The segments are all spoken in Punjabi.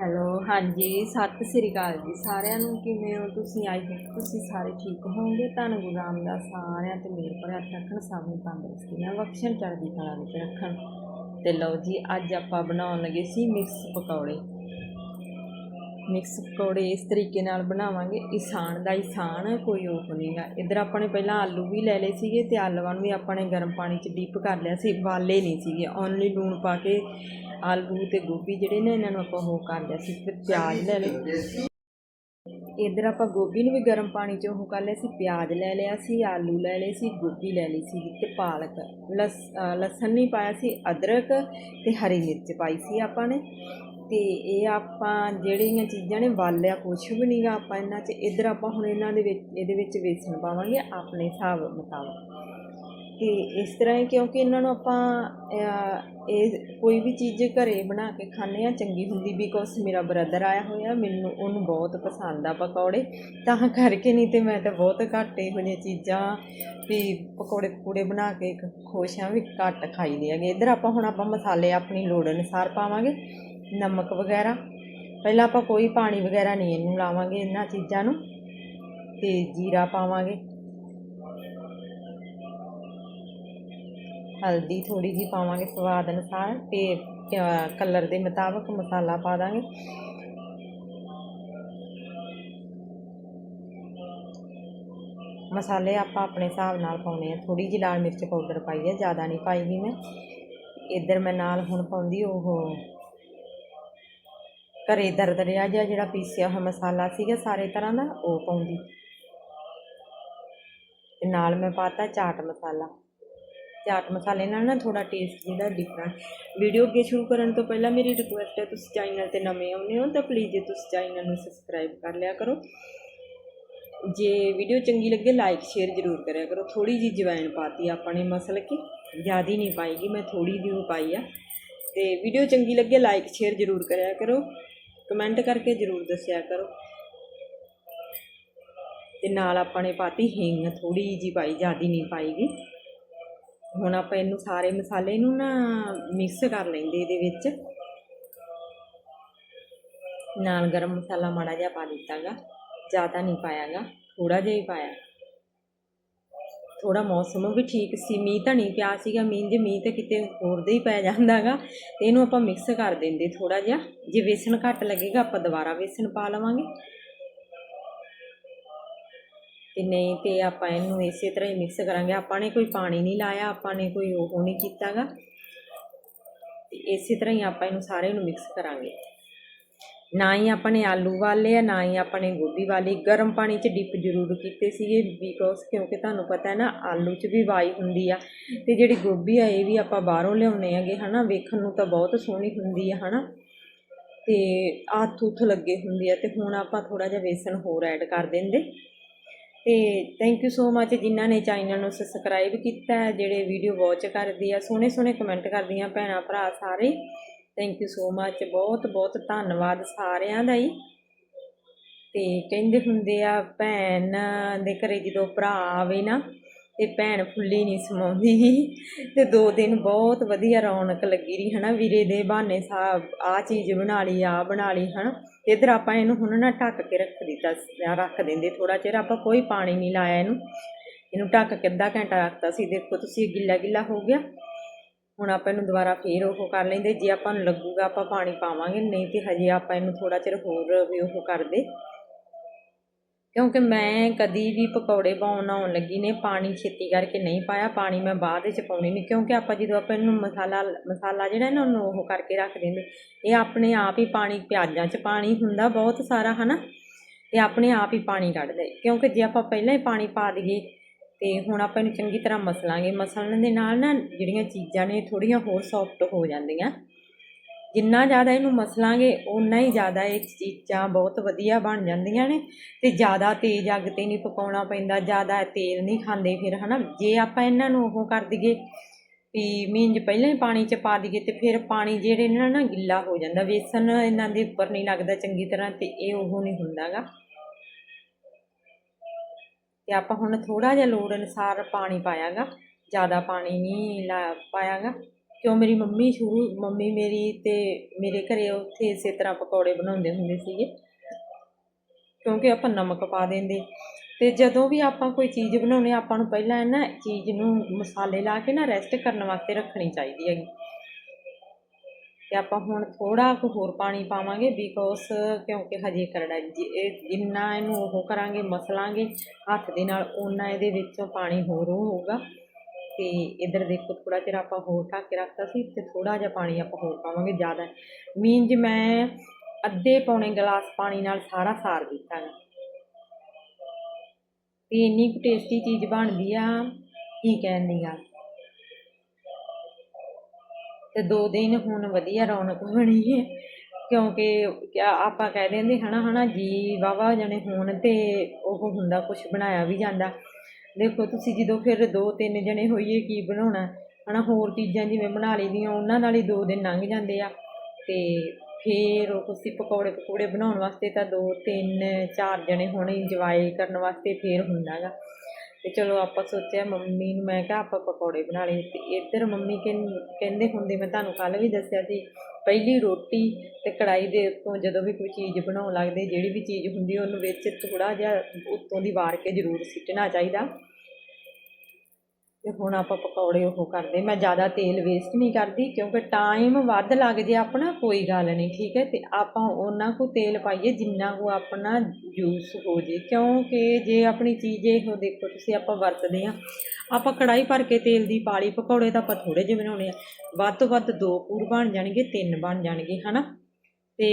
ਹੈਲੋ ਹਾਂਜੀ, ਸਤਿ ਸ੍ਰੀ ਅਕਾਲ ਜੀ ਸਾਰਿਆਂ ਨੂੰ। ਕਿਵੇਂ ਹੋ ਤੁਸੀਂ? ਆਈ ਹੋਪ ਤੁਸੀਂ ਸਾਰੇ ਠੀਕ ਹੋਵੋਗੇ। ਧੰਨ ਗੁਰੂ ਦਾ ਸਾਰਿਆਂ ਤੇ ਮੇਰ ਭਰਿਆ ਹੱਥ ਰੱਖਣ ਸਭ ਨੂੰ ਤੰਦਰੁਸਤੀਆਂ ਬਖਸ਼ਣ, ਚੜ੍ਹਦੀ ਕਲਾ ਵਿੱਚ ਰੱਖਣ। ਤੇ ਲਓ ਜੀ, ਅੱਜ ਆਪਾਂ ਬਣਾਉਣ ਲੱਗੇ ਸੀ ਮਿਕਸ ਪਕੌੜੇ। ਮਿਕਸ ਪਕੌੜੇ ਇਸ ਤਰੀਕੇ ਨਾਲ ਬਣਾਵਾਂਗੇ। ਇਸਾਨ ਦਾ ਇਸਾਨ ਕੋਈ ਉਹ ਨਹੀਂਗਾ ਇੱਧਰ ਆਪਾਂ ਨੇ ਪਹਿਲਾਂ ਆਲੂ ਵੀ ਲੈ ਲਏ ਸੀਗੇ ਤੇ ਆਲੂਆਂ ਨੂੰ ਵੀ ਆਪਾਂ ਨੇ ਗਰਮ ਪਾਣੀ 'ਚ ਡੀਪ ਕਰ ਲਿਆ ਸੀ। ਬਾਲੇ ਨਹੀਂ ਸੀਗੇ। ਓਨਲੀ ਲੂਣ ਪਾ ਕੇ ਆਲੂ ਤੇ ਗੋਭੀ ਜਿਹੜੇ ਨੇ, ਇਹਨਾਂ ਨੂੰ ਆਪਾਂ ਉਹ ਕਰ ਲਿਆ ਸੀ, ਫਿਰ ਪਿਆਜ਼ ਲੈ ਲਏ। ਇੱਧਰ ਆਪਾਂ ਗੋਭੀ ਨੂੰ ਵੀ ਗਰਮ ਪਾਣੀ 'ਚ ਉਹ ਕਰ ਲਿਆ ਸੀ, ਪਿਆਜ਼ ਲੈ ਲਿਆ ਸੀ, ਆਲੂ ਲੈ ਲਏ ਸੀ, ਗੋਭੀ ਲੈ ਲਈ ਸੀ ਤੇ ਪਾਲਕ, ਲਸ ਲਸਣ ਨਹੀਂ ਪਾਇਆ ਸੀ, ਅਦਰਕ ਤੇ ਹਰੀ ਮਿਰਚ ਪਾਈ ਸੀ ਆਪਾਂ ਨੇ। ਤੇ ਇਹ ਆਪਾਂ ਜਿਹੜੀਆਂ ਚੀਜ਼ਾਂ ਨੇ, ਵਾਲਿਆ ਕੁਛ ਵੀ ਨਹੀਂਗਾ ਆਪਾਂ ਇਹਨਾਂ 'ਚ। ਇੱਧਰ ਆਪਾਂ ਹੁਣ ਇਹਨਾਂ ਦੇ ਵਿੱਚ, ਇਹਦੇ ਵਿੱਚ ਵੇਸਣ ਪਾਵਾਂਗੇ ਆਪਣੇ ਹਿਸਾਬ ਮੁਤਾਬਕ। ਤੇ ਇਸ ਤਰ੍ਹਾਂ ਹੀ ਕਿਉਂਕਿ ਇਹਨਾਂ ਨੂੰ ਆਪਾਂ ਇਹ ਕੋਈ ਵੀ ਚੀਜ਼ ਘਰੇ ਬਣਾ ਕੇ ਖਾਂਦੇ ਆ ਚੰਗੀ ਹੁੰਦੀ ਬਿਕੋਜ਼ ਮੇਰਾ ਬ੍ਰਦਰ ਆਇਆ ਹੋਇਆ, ਮੈਨੂੰ ਉਹਨੂੰ ਬਹੁਤ ਪਸੰਦ ਆ ਪਕੌੜੇ। ਤਾਂ ਕਰਕੇ ਨਹੀਂ ਤੇ ਮੈਂ ਤਾਂ ਬਹੁਤ ਘੱਟ ਇਹੋ ਜਿਹੀਆਂ ਚੀਜ਼ਾਂ ਵੀ ਪਕੌੜੇ ਪਕੌੜੇ ਬਣਾ ਕੇ ਖੁਸ਼ ਹਾਂ ਵੀ ਘੱਟ ਖਾਈਦੇ ਹੈਗੇ। ਇੱਧਰ ਆਪਾਂ ਹੁਣ ਆਪਾਂ ਮਸਾਲੇ ਆਪਣੀ ਲੋੜ ਅਨੁਸਾਰ ਪਾਵਾਂਗੇ, ਨਮਕ ਵਗੈਰਾ। ਪਹਿਲਾਂ ਆਪਾਂ ਕੋਈ ਪਾਣੀ ਵਗੈਰਾ ਨਹੀਂ ਇਹਨੂੰ ਲਾਵਾਂਗੇ ਇਹਨਾਂ ਚੀਜ਼ਾਂ ਨੂੰ। ਤੇ ਜੀਰਾ ਪਾਵਾਂਗੇ। ਹਲਦੀ ਥੋੜ੍ਹੀ ਜਿਹੀ ਪਾਵਾਂਗੇ ਸਵਾਦ ਅਨੁਸਾਰ ਅਤੇ ਕਲਰ ਦੇ ਮੁਤਾਬਕ ਮਸਾਲਾ ਪਾ ਦਾਂਗੇ। ਮਸਾਲੇ ਆਪਾਂ ਆਪਣੇ ਹਿਸਾਬ ਨਾਲ ਪਾਉਣੇ ਆ। ਥੋੜੀ ਜਿਹੀ ਲਾਲ ਮਿਰਚ ਪਾਊਡਰ ਪਾਈ ਹੈ ਜ਼ਿਆਦਾ ਨਹੀਂ ਪਾਈ ਵੀ ਮੈਂ। ਇੱਧਰ ਮੈਂ ਨਾਲ ਹੁਣ ਪਾਉਂਦੀ ਉਹ ਘਰੇ ਦਰਦਰਿਆ ਜਿਹਾ ਜਿਹੜਾ ਪੀਸਿਆ ਹੋਇਆ ਮਸਾਲਾ ਸੀਗਾ ਸਾਰੇ ਤਰ੍ਹਾਂ ਦਾ, ਉਹ ਪਾਉਂਦੀ। ਤੇ ਨਾਲ ਮੈਂ ਪਾਤਾ ਚਾਟ ਮਸਾਲਾ। ਚਾਟ ਮਸਾਲੇ ਨਾਲ ਨਾ ਥੋੜਾ ਟੇਸਟ ਜਿਹੜਾ ਡਿਫਰੈਂਟ ਵੀਡੀਓ ਅੱਗੇ ਸ਼ੁਰੂ ਕਰਨ ਤੋਂ ਪਹਿਲਾਂ ਮੇਰੀ ਰਿਕੁਐਸਟ ਹੈ, ਤੁਸੀਂ ਚੈਨਲ ਤੇ ਨਵੇਂ ਆਉਂਦੇ ਹੋ ਤਾਂ ਪਲੀਜ਼ ਜੇ ਤੁਸੀਂ ਚੈਨਲ ਨੂੰ ਸਬਸਕ੍ਰਾਈਬ ਕਰ ਲਿਆ ਕਰੋ। ਜੇ ਵੀਡੀਓ ਚੰਗੀ ਲੱਗੇ ਲਾਈਕ ਸ਼ੇਅਰ ਜ਼ਰੂਰ ਕਰਿਆ ਕਰੋ। ਥੋੜੀ ਜੀ ਜਵੈਣ ਪਾਤੀ ਆਪਾਂ ਨੇ ਮਸਲ ਕਿ। ਜ਼ਿਆਦੀ ਨਹੀਂ ਪਾਈਗੀ ਮੈਂ ਥੋੜੀ ਜਿਹੀ ਪਾਈ ਆ। ਤੇ ਵੀਡੀਓ ਚੰਗੀ ਲੱਗੇ ਲਾਈਕ ਸ਼ੇਅਰ ਜ਼ਰੂਰ ਕਰਿਆ ਕਰੋ। ਕਮੈਂਟ ਕਰਕੇ ਜ਼ਰੂਰ ਦੱਸਿਆ ਕਰੋ। ਤੇ ਨਾਲ ਆਪਾਂ ਨੇ ਪਾਤੀ ਹਿੰਗ ਥੋੜੀ ਜੀ ਪਾਈ, ਜ਼ਿਆਦੀ ਨਹੀਂ ਪਾਈਗੀ ਹੁਣ ਆਪਾਂ ਇਹਨੂੰ ਸਾਰੇ ਮਸਾਲੇ ਨੂੰ ਨਾ ਮਿਕਸ ਕਰ ਲੈਂਦੇ ਇਹਦੇ ਵਿੱਚ। ਨਾਲ ਗਰਮ ਮਸਾਲਾ ਮਾੜਾ ਜਿਹਾ ਪਾ ਦਿੱਤਾਗਾ, ਜ਼ਿਆਦਾ ਨਹੀਂ ਪਾਇਆਗਾ ਥੋੜਾ ਜਿਹਾ ਹੀ ਪਾਇਆ। ਥੋੜਾ ਮੌਸਮ ਵੀ ਠੀਕ ਸੀ, ਮੀਂਹ ਤਾਂ ਨਹੀਂ ਪਿਆ ਸੀਗਾ, ਮੀਂਹ ਜੇ ਮੀਂਹ ਤਾਂ ਕਿਤੇ ਹੋਰ ਦੇ ਹੀ ਪੈ ਜਾਂਦਾਗਾ। ਤੇ ਇਹਨੂੰ ਆਪਾਂ ਮਿਕਸ ਕਰ ਦਿੰਦੇ ਥੋੜਾ ਜਿਹਾ, ਜੇ ਵੇਸਣ ਘੱਟ ਲੱਗੇਗਾ ਆਪਾਂ ਦੁਬਾਰਾ ਵੇਸਣ ਪਾ ਲਵਾਂਗੇ। ਤੇ ਨਹੀਂ ਤੇ ਆਪਾਂ ਇਹਨੂੰ ਇਸੇ ਤਰ੍ਹਾਂ ਹੀ ਮਿਕਸ ਕਰਾਂਗੇ। ਆਪਾਂ ਨੇ ਕੋਈ ਪਾਣੀ ਨਹੀਂ ਲਾਇਆ, ਆਪਾਂ ਨੇ ਕੋਈ ਉਹ ਨਹੀਂ ਕੀਤਾਗਾ। ਤੇ ਇਸੇ ਤਰ੍ਹਾਂ ਹੀ ਆਪਾਂ ਇਹਨੂੰ ਸਾਰੇ ਨੂੰ ਮਿਕਸ ਕਰਾਂਗੇ। ਨਾ ਹੀ ਆਪਾਂ ਨੇ ਆਲੂ ਵਾਲੇ ਆ, ਨਾ ਹੀ ਆਪਾਂ ਨੇ ਗੋਭੀ ਵਾਲੀ। ਗਰਮ ਪਾਣੀ 'ਚ ਡਿਪ ਜ਼ਰੂਰ ਕੀਤੇ ਸੀਗੇ ਬਿਕੋਜ਼ ਕਿਉਂਕਿ ਤੁਹਾਨੂੰ ਪਤਾ ਹੈ ਨਾ, ਆਲੂ 'ਚ ਵੀ ਵਾਈ ਹੁੰਦੀ ਆ। ਤੇ ਜਿਹੜੀ ਗੋਭੀ ਆ, ਇਹ ਵੀ ਆਪਾਂ ਬਾਹਰੋਂ ਲਿਆਉਣੇ ਹੈਗੇ ਹਨਾ? ਵੇਖਣ ਨੂੰ ਤਾਂ ਬਹੁਤ ਸੋਹਣੀ ਹੁੰਦੀ ਆ, ਹਨਾ? ਤੇ ਹੱਥ ਉੱਥ ਲੱਗੇ ਹੁੰਦੀ ਆ। ਤੇ ਹੁਣ ਆਪਾਂ ਥੋੜਾ ਜਿਹਾ ਵੇਸਣ ਹੋਰ ਐਡ ਕਰ ਦਿੰਦੇ। ਤੇ ਥੈਂਕ ਯੂ ਸੋ ਮੱਚ ਜਿਨ੍ਹਾਂ ਨੇ ਚੈਨਲ ਨੂੰ ਸਬਸਕ੍ਰਾਈਬ ਕੀਤਾ ਹੈ, ਜਿਹੜੇ ਵੀਡੀਓ ਵਾਚ ਕਰਦੇ ਆ ਸੋਹਣੇ ਸੋਹਣੇ ਕਮੈਂਟ ਕਰਦੀਆਂ ਭੈਣਾਂ ਭਰਾ ਸਾਰੇ। ਥੈਂਕ ਯੂ ਸੋ ਮੱਚ ਬਹੁਤ ਬਹੁਤ ਧੰਨਵਾਦ ਸਾਰਿਆਂ ਦਾ ਹੀ। ਤੇ ਕਹਿੰਦੇ ਹੁੰਦੇ ਆ ਭੈਣ ਦੇ ਘਰੇ ਜਦੋਂ ਭਰਾ ਆਵੇ ਨਾ ਤੇ ਭੈਣ ਫੁੱਲੀ ਨਹੀਂ ਸਮਾਉਂਦੀ। ਤੇ ਦੋ ਦਿਨ ਬਹੁਤ ਵਧੀਆ ਰੌਣਕ ਲੱਗੀ ਰਹੀ ਹਨਾ ਵੀਰੇ ਦੇ ਬਹਾਨੇ ਸਾਹਿਬ ਆ ਚੀਜ਼ ਬਣਾ ਲਈ ਆ ਬਣਾ ਲਈ ਹਨਾ। ਤੇ ਇਧਰ ਆਪਾਂ ਇਹਨੂੰ ਹੁਣ ਨਾ ਢੱਕ ਕੇ ਰੱਖ ਦਿੱਤਾ ਰੱਖ ਦਿੰਦੇ ਥੋੜਾ ਚਿਰ ਆਪਾਂ ਕੋਈ ਪਾਣੀ ਨਹੀਂ ਲਾਇਆ ਇਹਨੂੰ। ਇਹਨੂੰ ਢੱਕ ਕੇ ਅੱਧਾ ਘੰਟਾ ਰੱਖਤਾ ਸੀ, ਦੇਖੋ ਤੁਸੀਂ ਗਿੱਲਾ ਗਿੱਲਾ ਹੋ ਗਿਆ। ਹੁਣ ਆਪਾਂ ਇਹਨੂੰ ਦੁਬਾਰਾ ਫੇਰ ਉਹ ਕਰ ਲੈਂਦੇ, ਜੇ ਆਪਾਂ ਨੂੰ ਲੱਗੂਗਾ ਆਪਾਂ ਪਾਣੀ ਪਾਵਾਂਗੇ, ਨਹੀਂ ਤੇ ਹਜੇ ਆਪਾਂ ਇਹਨੂੰ ਥੋੜਾ ਚਿਰ ਹੋਰ ਵੀ ਉਹ ਕਰਦੇ। ਕਿਉਂਕਿ ਮੈਂ ਕਦੀ ਵੀ ਪਕੌੜੇ ਬਣਾਉਣ ਲੱਗੀ ਨੇ, ਪਾਣੀ ਛੇਤੀ ਕਰਕੇ ਨਹੀਂ ਪਾਇਆ, ਪਾਣੀ ਮੈਂ ਬਾਅਦ ਵਿੱਚ ਪਾਉਣੀ ਨਹੀਂ, ਕਿਉਂਕਿ ਆਪਾਂ ਜਦੋਂ ਆਪਾਂ ਇਹਨੂੰ ਮਸਾਲਾ ਮਸਾਲਾ ਜਿਹੜਾ ਹੈ ਨਾ ਉਹਨੂੰ ਉਹ ਕਰਕੇ ਰੱਖ ਦਿੰਦੇ ਇਹ ਆਪਣੇ ਆਪ ਹੀ ਪਾਣੀ, ਪਿਆਜ਼ਾਂ 'ਚ ਪਾਣੀ ਹੁੰਦਾ ਬਹੁਤ ਸਾਰਾ, ਹਨਾ? ਇਹ ਆਪਣੇ ਆਪ ਹੀ ਪਾਣੀ ਕੱਢਦੇ, ਕਿਉਂਕਿ ਜੇ ਆਪਾਂ ਪਹਿਲਾਂ ਹੀ ਪਾਣੀ ਪਾ ਦਈਏ, ਤੇ ਹੁਣ ਆਪਾਂ ਇਹਨੂੰ ਚੰਗੀ ਤਰ੍ਹਾਂ ਮਸਲਾਂਗੇ, ਮਸਲਣ ਦੇ ਨਾਲ ਨਾ ਜਿਹੜੀਆਂ ਚੀਜ਼ਾਂ ਨੇ ਥੋੜੀਆਂ ਹੋਰ ਸੌਫਟ ਹੋ ਜਾਂਦੀਆਂ। ਜਿੰਨਾ ਜ਼ਿਆਦਾ ਇਹਨੂੰ ਮਸਲਾਂਗੇ ਉਨਾ ਹੀ ਜ਼ਿਆਦਾ ਇਹ ਚੀਜ਼ਾਂ ਬਹੁਤ ਵਧੀਆ ਬਣ ਜਾਂਦੀਆਂ ਨੇ। ਅਤੇ ਜ਼ਿਆਦਾ ਤੇਜ਼ ਅੱਗ ਤੇ ਨਹੀਂ ਪਕਾਉਣਾ ਪੈਂਦਾ, ਜ਼ਿਆਦਾ ਤੇਲ ਨਹੀਂ ਖਾਂਦੇ ਫਿਰ ਹੈ ਨਾ ਜੇ ਆਪਾਂ ਇਹਨਾਂ ਨੂੰ ਉਹ ਕਰ ਦਈਏ ਵੀ ਮੀਂਜ ਪਹਿਲਾਂ ਹੀ ਪਾਣੀ 'ਚ ਪਾ ਦਈਏ ਤੇ ਫਿਰ ਪਾਣੀ ਜਿਹੜੇ ਇਹਨਾਂ ਨਾ ਗਿੱਲਾ ਹੋ ਜਾਂਦਾ। ਵੇਸਣ ਇਹਨਾਂ ਦੇ ਉੱਪਰ ਨਹੀਂ ਲੱਗਦਾ ਚੰਗੀ ਤਰ੍ਹਾਂ ਅਤੇ ਇਹ ਉਹ ਨਹੀਂ ਹੁੰਦਾਗਾ। ਤੇ ਆਪਾਂ ਹੁਣ ਥੋੜ੍ਹਾ ਜਿਹਾ ਲੋੜ ਅਨੁਸਾਰ ਪਾਣੀ ਪਾਇਆਗਾ। ਜ਼ਿਆਦਾ ਪਾਣੀ ਨਹੀਂ ਲਾ, ਪਾਇਆਗਾ। ਕਿਉਂ ਮੇਰੀ ਮੰਮੀ ਸ਼ੁਰੂ, ਮੰਮੀ ਮੇਰੀ ਤੇ ਮੇਰੇ ਘਰੇ ਉੱਥੇ ਇਸੇ ਤਰ੍ਹਾਂ ਪਕੌੜੇ ਬਣਾਉਂਦੇ ਹੁੰਦੇ ਸੀਗੇ। ਕਿਉਂਕਿ ਆਪਾਂ ਨਮਕ ਪਾ ਦਿੰਦੇ। ਤੇ ਜਦੋਂ ਵੀ ਆਪਾਂ ਕੋਈ ਚੀਜ਼ ਬਣਾਉਣੀ ਆਪਾਂ ਨੂੰ ਪਹਿਲਾਂ ਨਾ ਚੀਜ਼ ਨੂੰ ਮਸਾਲੇ ਲਾ ਕੇ ਨਾ ਰੈਸਟ ਕਰਨ ਵਾਸਤੇ ਰੱਖਣੀ ਚਾਹੀਦੀ ਹੈਗੀ। ਤੇ ਆਪਾਂ ਹੁਣ ਥੋੜਾ ਕੁ ਹੋਰ ਪਾਣੀ ਪਾਵਾਂਗੇ ਬਿਕੋਜ਼ ਕਿਉਂਕਿ ਹਜੇ ਕਰੜਾ ਜੀ- ਇਹ ਜਿੰਨਾ ਇਹਨੂੰ ਉਹ ਕਰਾਂਗੇ, ਮਸਲਾਂਗੇ, ਹੱਥ ਦੇ ਨਾਲ, ਓਨਾ ਇਹਦੇ ਵਿੱਚੋਂ ਪਾਣੀ ਹੋਰ ਉਹ ਹੋਊਗਾ। ਤੇ ਇਧਰ ਦੇਖੋ ਥੋੜਾ ਜਿਹਾ ਆਪਾਂ ਹੋਰ ਢੱਕ ਕੇ ਰੱਖਤਾ ਸੀ ਤੇ ਥੋੜਾ ਜਿਹਾ ਪਾਣੀ ਆਪਾਂ ਹੋਰ ਪਾਵਾਂਗੇ ਜ਼ਿਆਦਾ। ਮੀਨ ਜੀ ਮੈਂ ਅੱਧੇ ਪੌਣੇ ਗਲਾਸ ਪਾਣੀ ਨਾਲ ਸਾਰਾ ਸਾਰ ਦਿੱਤਾ ਗਾ ਤੇ ਇੰਨੀ ਕੁ ਟੇਸਟੀ ਚੀਜ਼ ਬਣਦੀ ਆ, ਕੀ ਕਹਿਣ ਦੀ ਗੱਲ। ਤੇ ਦੋ ਦਿਨ ਹੁਣ ਵਧੀਆ ਰੌਣਕ ਬਣੀ ਹੈ, ਕਿਉਂਕਿ ਆਪਾਂ ਕਹਿ ਦਿੰਦੇ ਹਨਾ ਹਨਾ ਜੀ ਵਾਵਾ ਜਣੇ ਹੋਣ ਤੇ ਉਹ ਹੁੰਦਾ ਕੁਝ ਬਣਾਇਆ ਵੀ ਜਾਂਦਾ। ਦੇਖੋ ਤੁਸੀਂ ਜਦੋਂ ਫਿਰ ਦੋ ਤਿੰਨ ਜਣੇ ਹੋਈਏ ਕੀ ਬਣਾਉਣਾ? ਹਨਾ, ਹੋਰ ਚੀਜ਼ਾਂ ਜਿਵੇਂ ਬਣਾ ਲਈਦੀਆਂ, ਉਹਨਾਂ ਨਾਲ ਹੀ ਦੋ ਦਿਨ ਲੰਘ ਜਾਂਦੇ ਆ। ਤੇ ਫਿਰ ਉਹ ਤੁਸੀਂ ਪਕੌੜੇ ਪਕੌੜੇ ਬਣਾਉਣ ਵਾਸਤੇ ਤਾਂ ਦੋ ਤਿੰਨ ਚਾਰ ਜਣੇ ਹੁਣ ਇੰਜੋਏ ਕਰਨ ਵਾਸਤੇ ਫਿਰ ਹੁੰਦਾ ਗਾ। ਤੇ ਚਲੋ ਆਪਾਂ ਸੋਚਿਆ ਮੰਮੀ ਨੂੰ, ਮੈਂ ਕਿਹਾ ਆਪਾਂ ਪਕੌੜੇ ਬਣਾ ਲਏ ਤੇ ਇੱਧਰ ਮੰਮੀ ਕਹਿੰ- ਕਹਿੰਦੇ ਹੁੰਦੇ, ਮੈਂ ਤੁਹਾਨੂੰ ਕੱਲ ਵੀ ਦੱਸਿਆ ਸੀ, ਪਹਿਲੀ ਰੋਟੀ ਤੇ ਕੜਾਈ ਦੇ ਉੱਤੋਂ ਜਦੋਂ ਵੀ ਕੋਈ ਚੀਜ਼ ਬਣਾਉਣ ਲੱਗਦੇ, ਜਿਹੜੀ ਵੀ ਚੀਜ਼ ਹੁੰਦੀ ਉਹਨੂੰ ਵਿੱਚ ਥੋੜਾ ਜਿਹਾ ਉੱਤੋਂ ਦੀ ਵਾਰ ਕੇ ਜ਼ਰੂਰ ਸਿੱਟਣਾ ਚਾਹੀਦਾ। ਤੇ ਹੁਣ ਆਪਾਂ ਪਕੌੜੇ ਉਹ ਕਰਦੇ। ਮੈਂ ਜ਼ਿਆਦਾ ਤੇਲ ਵੇਸਟ ਨਹੀਂ ਕਰਦੀ, ਕਿਉਂਕਿ ਟਾਈਮ ਵੱਧ ਲੱਗ ਜੇ ਆਪਣਾ, ਕੋਈ ਗੱਲ ਨਹੀਂ, ਠੀਕ ਹੈ? ਤੇ ਆਪਾਂ ਉਹਨਾਂ ਕੁ ਤੇਲ ਪਾਈਏ ਜਿੰਨਾ ਕੁ ਆਪਣਾ ਯੂਜ਼ ਹੋ ਜੇ। ਕਿਉਂਕਿ ਜੇ ਆਪਣੀ ਚੀਜ਼ ਇਹੋ ਦੇਖੋ, ਤੁਸੀਂ ਆਪਾਂ ਵਰਤਦੇ ਆ ਆਪਾਂ ਕੜਾਈ ਭਰ ਕੇ ਤੇਲ ਦੀ ਪਾਲੀ, ਪਕੌੜੇ ਤਾਂ ਆਪਾਂ ਥੋੜੇ ਜਿਹੇ ਬਣਾਉਣੇ ਆ। ਵੱਧ ਤੋਂ ਵੱਧ ਦੋ ਪੂਰ ਬਣ ਜਾਣਗੇ, ਤਿੰਨ ਬਣ ਜਾਣਗੇ, ਹਨਾ? ਤੇ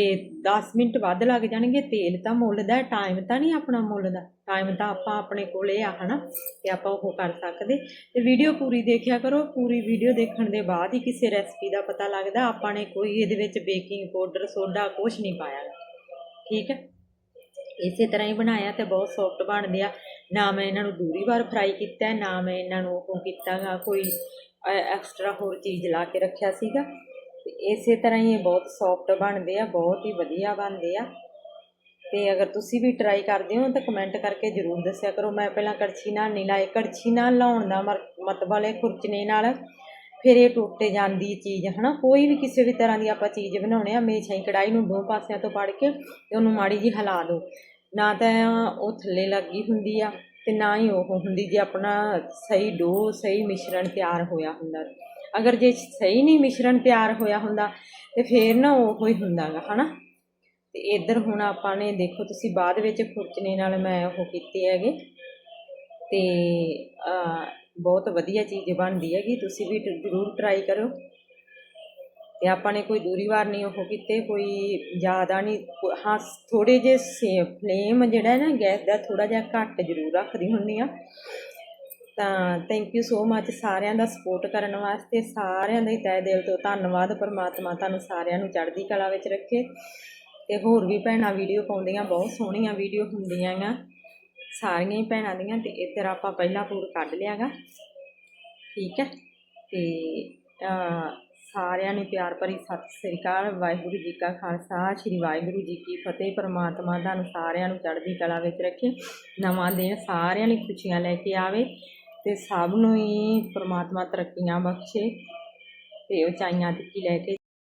10 ਮਿੰਟ ਵੱਧ ਲੱਗ ਜਾਣਗੇ, ਤੇਲ ਤਾਂ ਮੁੱਲ ਦਾ ਟਾਈਮ ਤਾਂ ਨਹੀਂ ਆਪਣਾ ਮੁੱਲ ਦਾ। ਟਾਈਮ ਤਾਂ ਆਪਾਂ ਆਪਣੇ ਕੋਲੇ ਆ, ਹਨਾ? ਤੇ ਆਪਾਂ ਉਹ ਕਰ ਸਕਦੇ। ਤੇ ਵੀਡੀਓ ਪੂਰੀ ਦੇਖਿਆ ਕਰੋ, ਪੂਰੀ ਵੀਡੀਓ ਦੇਖਣ ਦੇ ਬਾਅਦ ਹੀ ਕਿਸੇ ਰੈਸਪੀ ਦਾ ਪਤਾ ਲੱਗਦਾ, ਆਪਾਂ ਨੇ ਕੋਈ ਇਹਦੇ ਵਿੱਚ ਬੇਕਿੰਗ ਪਾਊਡਰ ਸੋਡਾ ਕੁਝ ਨਹੀਂ ਪਾਇਆ। ਠੀਕ ਹੈ? ਇਸੇ ਤਰ੍ਹਾਂ ਹੀ ਬਣਾਇਆ ਤੇ ਬਹੁਤ ਸੌਫਟ ਬਣਦੇ ਆ ਨਾ ਮੈਂ ਇਹਨਾਂ ਨੂੰ ਦੂਰੀ ਵਾਰ ਫਰਾਈ ਕੀਤਾ, ਨਾ ਮੈਂ ਇਹਨਾਂ ਨੂੰ ਉਹ ਕੀਤਾ ਗਾ ਕੋਈ ਐਕਸਟਰਾ ਹੋਰ ਚੀਜ਼ ਲਾ ਕੇ ਰੱਖਿਆ ਸੀਗਾ। ਤੇ ਇਸੇ ਤਰ੍ਹਾਂ ਹੀ ਇਹ ਬਹੁਤ ਸੌਫਟ ਬਣਦੇ ਆ, ਬਹੁਤ ਹੀ ਵਧੀਆ ਬਣਦੇ ਆ। ਤੇ ਅਗਰ ਤੁਸੀਂ ਵੀ ਟਰਾਈ ਕਰਦੇ ਹੋ ਤਾਂ ਕਮੈਂਟ ਕਰਕੇ ਜ਼ਰੂਰ ਦੱਸਿਆ ਕਰੋ। ਮੈਂ ਪਹਿਲਾਂ ਕੜਛੀ ਨਾਲ ਨਹੀਂ ਲਾਏ, ਕੜਛੀ ਨਾਲ ਲਾਉਣ ਦਾ ਮਰ- ਮਤਲਬ ਹੈ ਖੁਰਚਣੇ ਨਾਲ ਫਿਰ ਇਹ ਟੁੱਟੇ ਜਾਂਦੀ ਚੀਜ਼, ਹਨਾ? ਕੋਈ ਵੀ ਕਿਸੇ ਵੀ ਤਰ੍ਹਾਂ ਦੀ ਆਪਾਂ ਚੀਜ਼ ਬਣਾਉਣੇ ਆ, ਹਮੇਸ਼ਾ ਹੀ ਕੜਾਈ ਨੂੰ ਦੋ ਪਾਸਿਆਂ ਤੋਂ ਫੜ ਕੇ ਤੇ ਉਹਨੂੰ ਮਾੜੀ ਜੀ ਹਿਲਾ ਦਿਓ। ਨਾ ਤਾਂ ਉਹ ਥੱਲੇ ਲੱਗੀ ਹੁੰਦੀ ਆ ਤੇ ਨਾ ਹੀ ਉਹ ਹੁੰਦੀ, ਜੇ ਆਪਣਾ ਸਹੀ ਡੋ, ਸਹੀ ਮਿਸ਼ਰਣ ਤਿਆਰ ਹੋਇਆ ਹੁੰਦਾ। ਅਗਰ ਜੇ ਸਹੀ ਨਹੀਂ ਮਿਸ਼ਰਣ ਤਿਆਰ ਹੋਇਆ ਹੁੰਦਾ, ਤੇ ਫੇਰ ਨਾ ਉਹ ਹੀ ਹੁੰਦਾ ਗਾ ਹਨਾ? ਤੇ ਇੱਧਰ ਹੁਣ ਆਪਾਂ ਨੇ ਦੇਖੋ, ਤੁਸੀਂ ਬਾਅਦ ਵਿੱਚ ਖੁਰਚਣੇ ਨਾਲ ਮੈਂ ਉਹ ਕੀਤੇ ਹੈਗੇ। ਤੇ ਬਹੁਤ ਵਧੀਆ ਚੀਜ਼ ਬਣਦੀ ਹੈਗੀ, ਤੁਸੀਂ ਵੀ ਟ- ਜ਼ਰੂਰ ਟਰਾਈ ਕਰੋ। ਤੇ ਆਪਾਂ ਨੇ ਕੋਈ ਦੂਰੀ ਵਾਰ ਨਹੀਂ ਉਹ ਕੀਤੇ, ਕੋਈ ਜ਼ਿਆਦਾ ਨਹੀਂ ਹਾਂ ਥੋੜੇ ਜੇ ਸੇ ਫਲੇਮ ਜਿਹੜਾ ਨਾ ਗੈਸ ਦਾ ਥੋੜਾ ਜਿਹਾ ਘੱਟ ਜ਼ਰੂਰ ਰੱਖਦੀ ਹੁੰਦੀ ਆ ਤਾਂ ਥੈਂਕ ਯੂ ਸੋ ਮੱਚ ਸਾਰਿਆਂ ਦਾ ਸਪੋਰਟ ਕਰਨ ਵਾਸਤੇ, ਸਾਰਿਆਂ ਦਾ ਹੀ ਤਹਿ ਦਿਲ ਤੋਂ ਧੰਨਵਾਦ, ਪਰਮਾਤਮਾ ਤੁਹਾਨੂੰ ਸਾਰਿਆਂ ਨੂੰ ਚੜ੍ਹਦੀ ਕਲਾ ਵਿੱਚ ਰੱਖੇ। ਤੇ ਹੋਰ ਵੀ ਭੈਣਾਂ ਵੀਡੀਓ ਪਾਉਂਦੀਆਂ, ਬਹੁਤ ਸੋਹਣੀਆਂ ਵੀਡੀਓ ਹੁੰਦੀਆਂ ਆ। ਸਾਰੀਆਂ ਹੀ ਭੈਣਾਂ ਦੀਆਂ ਤੇ ਇੱਧਰ ਆਪਾਂ ਪਹਿਲਾ ਪੂਰ ਕੱਢ ਲਿਆਗਾ। ਠੀਕ ਹੈ? ਤੇ ਸਾਰਿਆਂ ਨੇ ਪਿਆਰ ਭਰੀ ਸਤਿ ਸ੍ਰੀ ਅਕਾਲ, ਵਾਹਿਗੁਰੂ ਜੀ ਕਾ ਖਾਲਸਾ, ਸ੍ਰੀ ਵਾਹਿਗੁਰੂ ਜੀ ਕੀ ਫਤਿਹ। ਪਰਮਾਤਮਾ ਤੁਹਾਨੂੰ ਸਾਰਿਆਂ ਨੂੰ ਚੜ੍ਹਦੀ ਕਲਾ ਵਿੱਚ ਰੱਖੇ। ਨਵਾਂ ਦਿਨ ਸਾਰਿਆਂ ਲਈ ਖੁਸ਼ੀਆਂ ਲੈ ਕੇ ਆਵੇ। ਤੇ ਸਭ ਨੂੰ ਹੀ ਪਰਮਾਤਮਾ ਤਰੱਕੀਆਂ ਬਖਸ਼ੇ ਤੇ ਉਚਾਈਆਂ ਤੱਕ ਲੈ ਕੇ